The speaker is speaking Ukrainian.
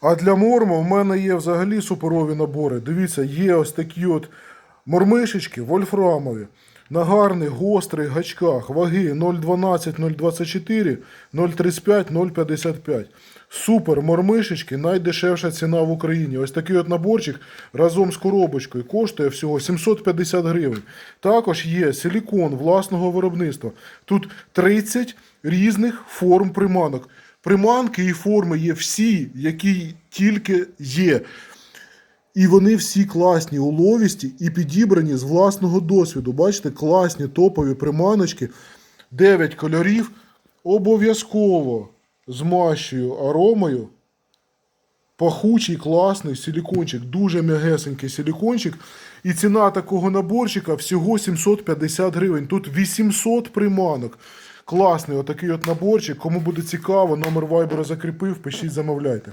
А для морму в мене є взагалі суперові набори. Дивіться, є ось такі от мормишечки вольфрамові. На гарних гострих гачках ваги 0,12, 0,24, 0,35, 0,55. Супер мормишечки, найдешевша ціна в Україні. Ось такий от наборчик разом з коробочкою коштує всього 750 гривень. Також є силікон власного виробництва. Тут 30 різних форм приманок. Приманки і форми є всі, які тільки є. І вони всі класні, уловісті і підібрані з власного досвіду. Бачите, класні топові приманочки. 9 кольорів. Обов'язково змащую аромою. Пахучий, класний силікончик, дуже м'ягесенький силікончик. І ціна такого наборчика всього 750 гривень. Тут 800 приманок. Класний отакий от наборчик. Кому буде цікаво, номер вайбера закріпив, пишіть, замовляйте.